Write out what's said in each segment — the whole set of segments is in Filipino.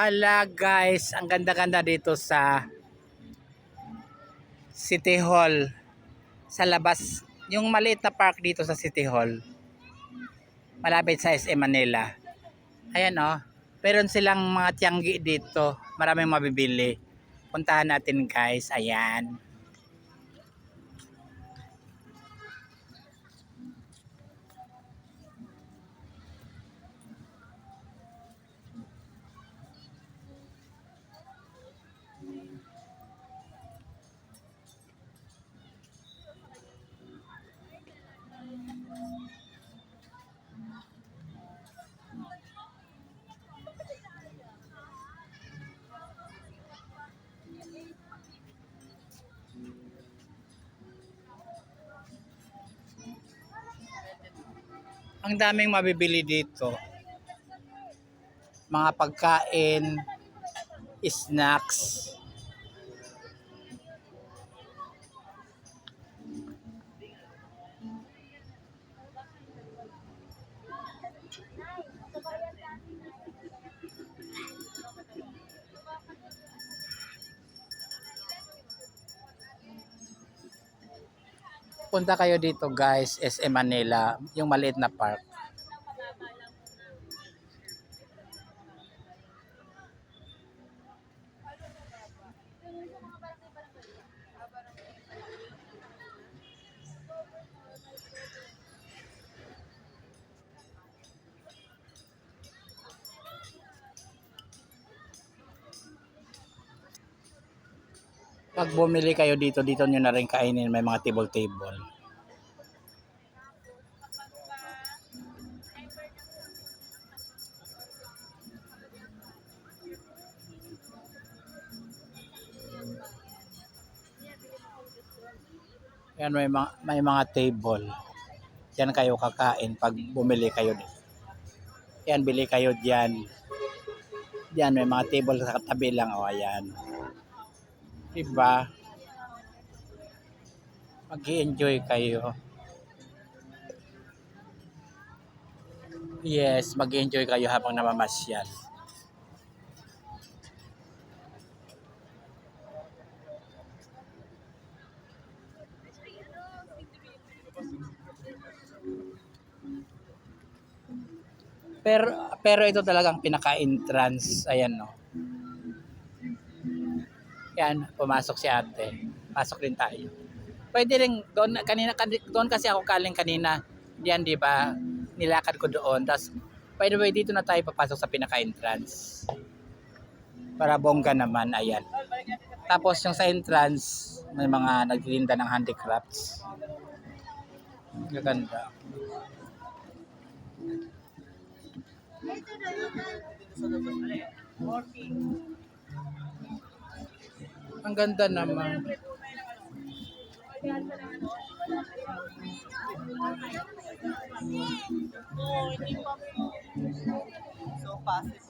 Hala guys, ang ganda-ganda dito sa City Hall. Sa labas, yung maliit na park dito sa City Hall. Malapit sa SM Manila. Ayan oh. Meron silang mga tiyanggi dito. Maraming mabibili. Puntahan natin guys. Ayan. Ang daming mabibili dito. Mga pagkain, snacks. Punta kayo dito guys, SM Manila, yung maliit na park. Pag bumili kayo dito, dito nyo na rin kainin. May mga table-table. Yan may mga, may mga table. Yan kayo kakain pag bumili kayo dito. Yan, bili kayo diyan. Diyan, may mga table sa katabi lang. O, ayan. Diba? mag enjoy kayo. Yes, mag enjoy kayo habang namamasyal. Pero pero ito talagang pinaka-entrance. Ayan no. Yan, pumasok si ate. Pasok din tayo. Pwede rin, doon, kanina, doon kasi ako kaling kanina. Diyan, di ba? Nilakad ko doon. Tapos, by the way, dito na tayo papasok sa pinaka-entrance. Para bongga naman, ayan. Tapos, yung sa entrance, may mga nagtitinda ng handicrafts. Gaganda. Ang ganda naman. So possible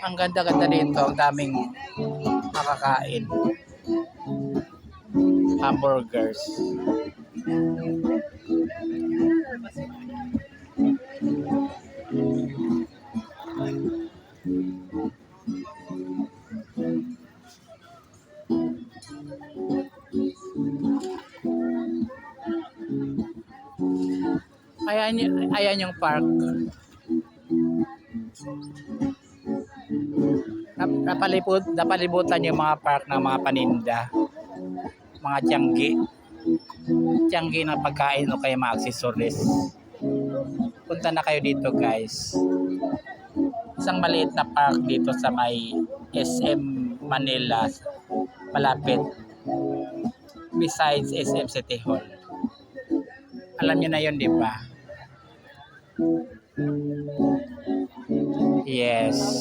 Ang ganda-ganda dito. Ang daming makakain. Hamburgers. Ayan, ayan yung park. Napalipot, napalibutan yung mga park ng mga paninda. Mga tiyanggi. Tiyanggi na pagkain o kaya mga accessories. Punta na kayo dito guys. Isang maliit na park dito sa may SM Manila. Malapit. Besides SM City Hall. Alam niyo na yun, di ba? Yes.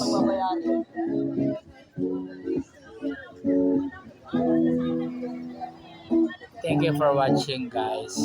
Thank you for watching guys.